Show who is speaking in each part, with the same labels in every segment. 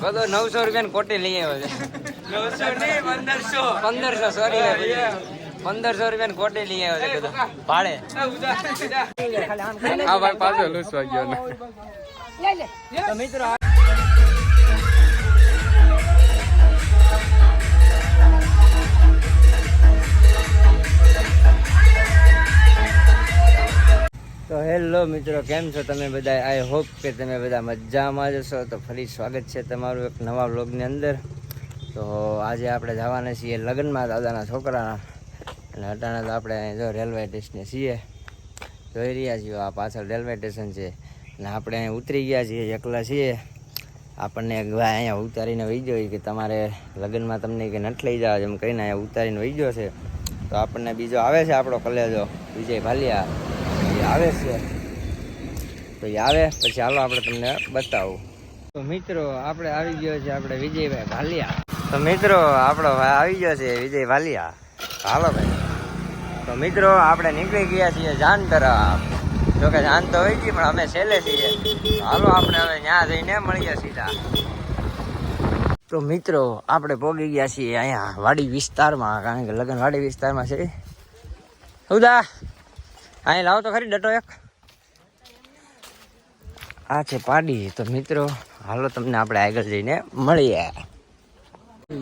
Speaker 1: બધો નવસો રૂપિયા કોટી લઈ આવ્યો છે.
Speaker 2: નવસો નહીં પંદરસો.
Speaker 1: પંદરસો સોરી પંદરસો રૂપિયા કોટી લઈ આવ્યો છે બધો. ભાડે.
Speaker 2: આ ભાઈ પાછો લૂસવા ગયો ને.
Speaker 1: મિત્રો હેલો મિત્રો, કેમ છો તમે બધા? આઈ હોપ કે તમે બધા મજામાં જશો તો ફરી સ્વાગત છે તમારું એક નવા બ્લોગની અંદર. તો આજે આપણે જવાના છીએ લગ્નમાં દાદાના છોકરાના. અને અટાણા તો આપણે જો રેલવે સ્ટેશને છીએ. જોઈ રહ્યા છીએ આ પાછળ રેલવે સ્ટેશન છે. અને આપણે અહીં ઉતરી ગયા છીએ, એકલા છીએ. આપણને અહીંયા ઉતારીને વહી ગયો કે તમારે લગ્નમાં તમને કે નટ લઈ જાવ એમ કહીને અહીંયા ઉતારીને વહી ગયો છે. તો આપણને બીજો આવે છે આપણો કલેજો, વિજય ભાલિયા. આવે છે. તો આવે, પછી હાલો આપણે તમને બતાવું. તો મિત્રો, આપણે આવી ગયો છે આપણે વિજયભાઈ ભાલિયા. તો મિત્રો, આપણો ભાઈ આવી ગયો છે વિજય ભાલિયા. હાલો ભાઈ. તો મિત્રો, આપણે નીકળી ગયા છીએ જાન તરફ. જો કે જાન તો હોય ગઈ, પણ અમે છેલ્લે છીએ. હાલો આપણે હવે ત્યાં જઈને મળીએ સીધા. તો મિત્રો, આપણે પોગી ગયા છીએ અહીંયા વાડી વિસ્તારમાં, કારણ કે લગ્ન વાડી વિસ્તારમાં છે. ઉદા અહીં લાવો તો ખરી ડટો એક. આ છે પાડી. તો મિત્રો હાલો તમને આપણે આગળ જઈને મળીએ.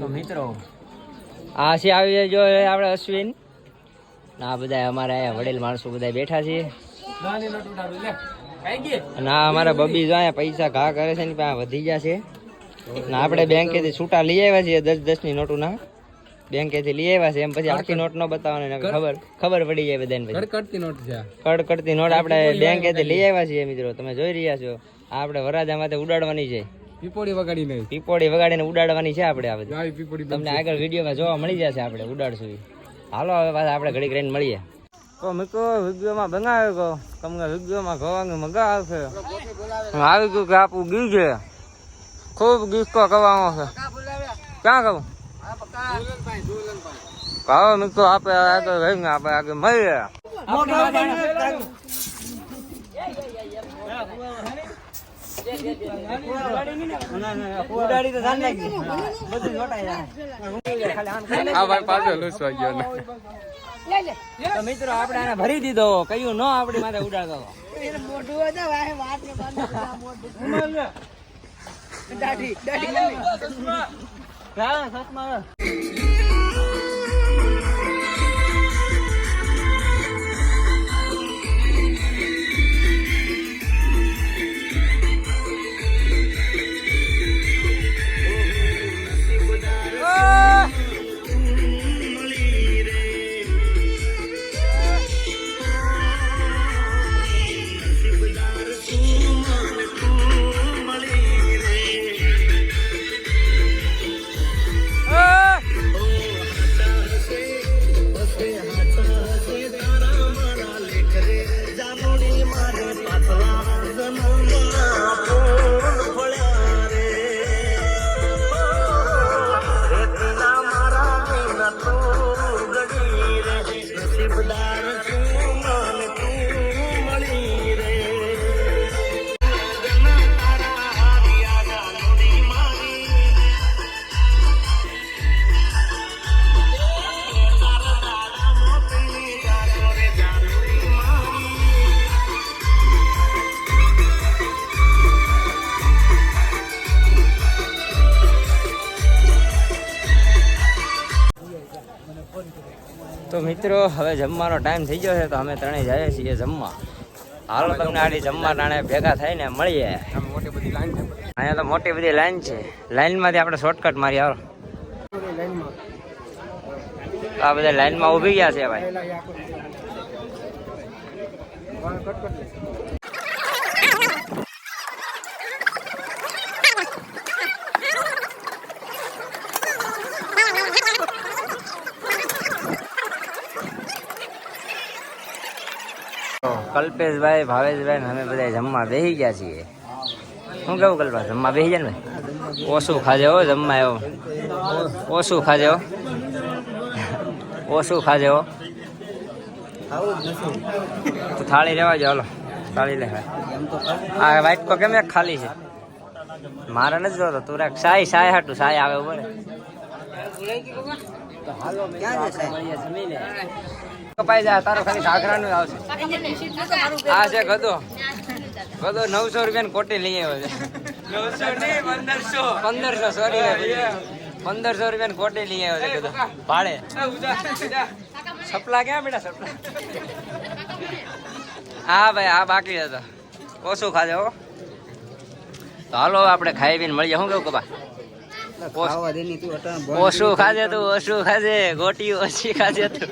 Speaker 1: તો મિત્રો આ છે આવી જો આપણે અશ્વિન. ના આ બધા અમારા અહીંયા વડીલ માણસો બધા બેઠા છે. અને આ અમારા બબી જો અહીંયા પૈસા ઘા કરે છે ને વધી ગયા છે. ને આપણે બેંકેથી છૂટા લઈ આવ્યા છીએ દસ દસની નોટો ના બેંકેથી લઈ આવ્યા છે એમ પછી આખી નોટ નો બતાવવાની ખબર ખબર પડી જાય બધાને પછી.
Speaker 2: કડકડતી નોટ છે
Speaker 1: કડકડતી નોટ આપણે બેંકેથી લઈ આવ્યા છીએ મિત્રો તમે જોઈ રહ્યા છો. આ આપણે માટે ઉડાડવાની છે.
Speaker 2: પીપોડી વગાડી નહીં.
Speaker 1: પીપોડી વગાડીને ઉડાડવાની છે આપણે આ બધી.
Speaker 2: પીપોડી
Speaker 1: તમને આગળ વિડીયોમાં જોવા મળી જશે આપણે ઉડાડશું હાલો હવે પાછા આપણે ઘડીક રહીને મળીએ. તો મિત્રો વિડીયોમાં બનાવ્યો કો તમને વિડીયોમાં ગવાનું મજા આવશે. હું આવી ગયું કે આપું ગી છે. ખૂબ ગીસકો કરવાનો છે. ક્યાં કહું કહો મિત્રો આપણે આગળ રહીને આપણે આગળ મળીએ. ઉડાડી તો જાન નાખી બધું જોટાઈ જાય
Speaker 2: આ ભાઈ પાછો લૂસવા ગયો ને.
Speaker 1: તો મિત્રો આપણે આને ભરી દીધો. કયું ન આપણી માથે ઉડાડતો હા, મિત્રો હવે જમવાનો ટાઈમ થઈ ગયો છે તો અમે ત્રણેય જઈએ છીએ જમવા. હાલો તમને આડી જમવા ટાણે ભેગા થઈને મળીએ.
Speaker 2: આમ મોટી બધી લાઈન છે.
Speaker 1: અહીંયા તો મોટી બધી લાઈન છે. લાઈનમાંથી આપણે શોર્ટકટ મારી આવો આ બધા લાઈનમાં ઊભી ગયા છે ભાઈ. કલ્પેશભાઈ, ભાવેશભાઈ અમે બધા જમવા બેસી ગયા છીએ. શું કેવું કલ્પા, જમવા બેસી જાય ને ભાઈ? ઓછું ખાજે હો જમવા એવો. ઓછું ખાજે હો. ઓછું ખાજે હો. તો થાળી લેવા જાવ હલો. થાળી લે. આ વાઇટ કો કેમ ખાલી છે? મારે નથી જોતો, તું રાખ. સાય સાય હાટું સાય આવે બોલે કપાઈ જાય તારો ખાલી ઘાઘરાનું આવશે. આ છે ગધો. ગધો નવસો રૂપિયા કોટી લઈ આવ્યો છે. પંદરસો. પંદરસો સોરી પંદરસો રૂપિયા કોટી લઈ આવ્યો છે ગધો. ભાડે. સપલા ક્યાં બેટા સપલા? હા ભાઈ આ બાકી હતો ઓછું ખાજો હો. તો હાલો આપણે ખાઈ પીને મળીએ. શું કેવું કબા ઓછું ખાજે તું ઓછું ખાજે. ગોટી ઓછી ખાજે તું.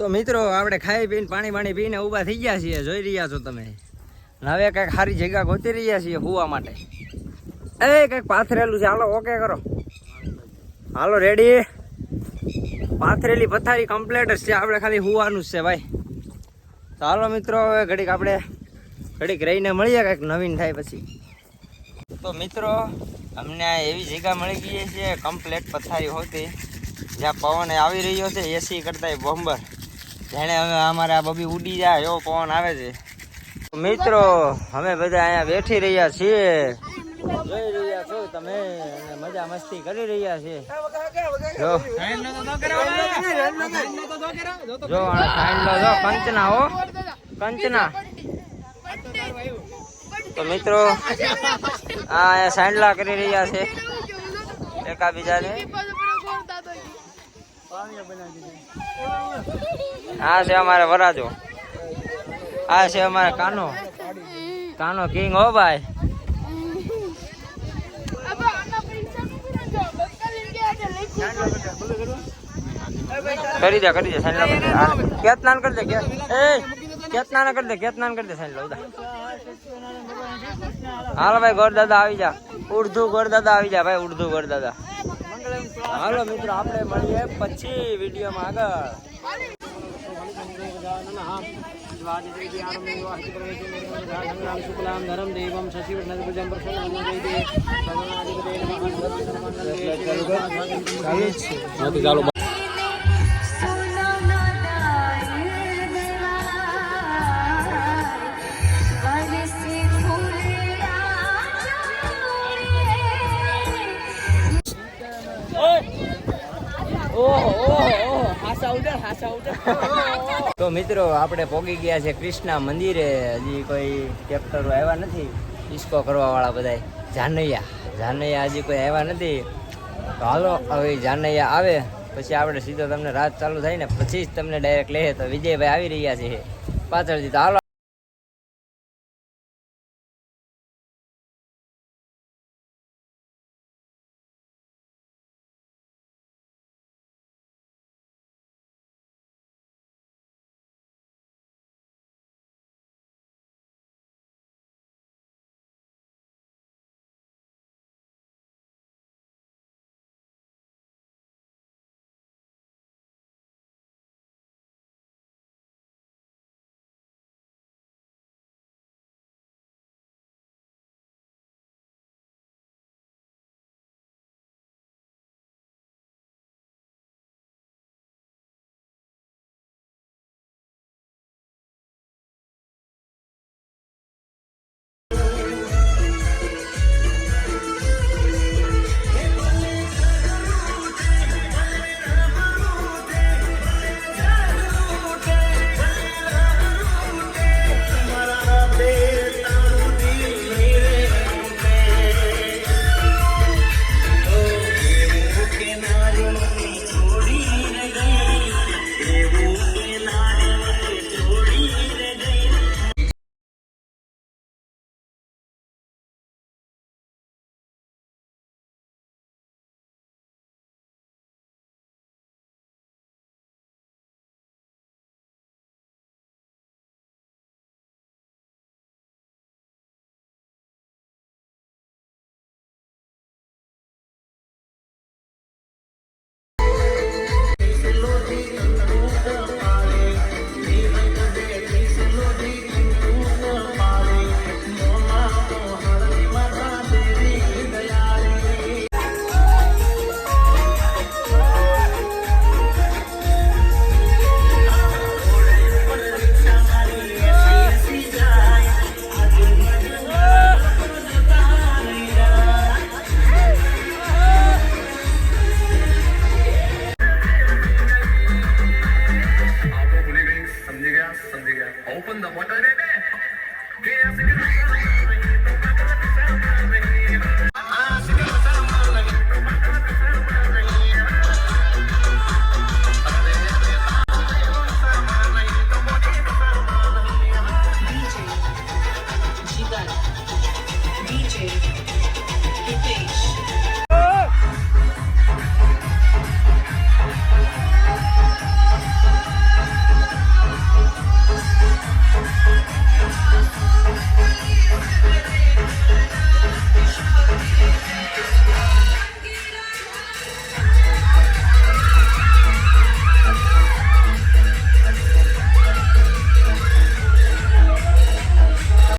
Speaker 1: તો મિત્રો, આપણે ખાઈ પીને, પાણી પાણી પીને ઊભા થઈ ગયા છીએ. જોઈ રહ્યા છો તમે. હવે કંઈક સારી જગ્યા ગોતી રહ્યા છીએ હોવા માટે. એ, કંઈક પાથરેલું છે. હાલો ઓકે કરો. હાલો રેડી પાથરેલી પથારી કમ્પ્લેટ જ છે. આપણે ખાલી હોવાનું જ છે, ભાઈ. તો હાલો, મિત્રો, હવે ઘડીક આપણે, ઘડીક રહીને મળીએ, કંઈક નવીન થાય પછી. તો મિત્રો, અમને એવી જગ્યા મળી ગઈ છે કમ્પ્લેટ પથારી હોતી. જ્યાં પવન આવી રહ્યો છે એસી કરતા બોમ્બર. જેને હવે અમારે આ બબી ઉડી જાય, એવો પવન આવે છે. મિત્રો, અમે બધા અહીંયા બેઠી રહ્યા છીએ. જોઈ રહ્યા છો તમે મજા મસ્તી કરી રહ્યા છે જો. જો જો કંચના હો. કંચના. તો મિત્રો, આ સાંડલા કરી રહ્યા છે. એકાબીજાને આ છે અમારે વરાજો. આ છે અમારે કાનો. કાનો કિંગ હો ભાઈ. કરી દે કરી દે સાંજ હાલ. કેતનાન કરી દે કે એ કેતનાન કરી દે કેતનાન કરી દે સાંડલો ઉદા હાલ ભાઈ ગોર દાદા આવી જા. ઉર્ધુ ગોર દાદા આવી જા ભાઈ ઉર્ધુ ગોર દાદા હાલો મિત્રો આપણે મળીએ પછી વિડીયોમાં આગળ.
Speaker 2: ચાલો
Speaker 1: તો મિત્રો, આપણે પોગી ગયા છે કૃષ્ણા મંદિરે. હજી કોઈ ટ્રેક્ટરો આવ્યા નથી? ડિસ્કો કરવા વાળા બધા જાનૈયા જાનૈયા હજી કોઈ આવ્યા નથી? તો હાલો, હવે જાનૈયા આવે. પછી આપણે સીધો તમને રાત ચાલુ થાય ને, પછી જ તમને ડાયરેક્ટ લે તો વિજયભાઈ આવી રહ્યા છે પાછળથી. તો હાલો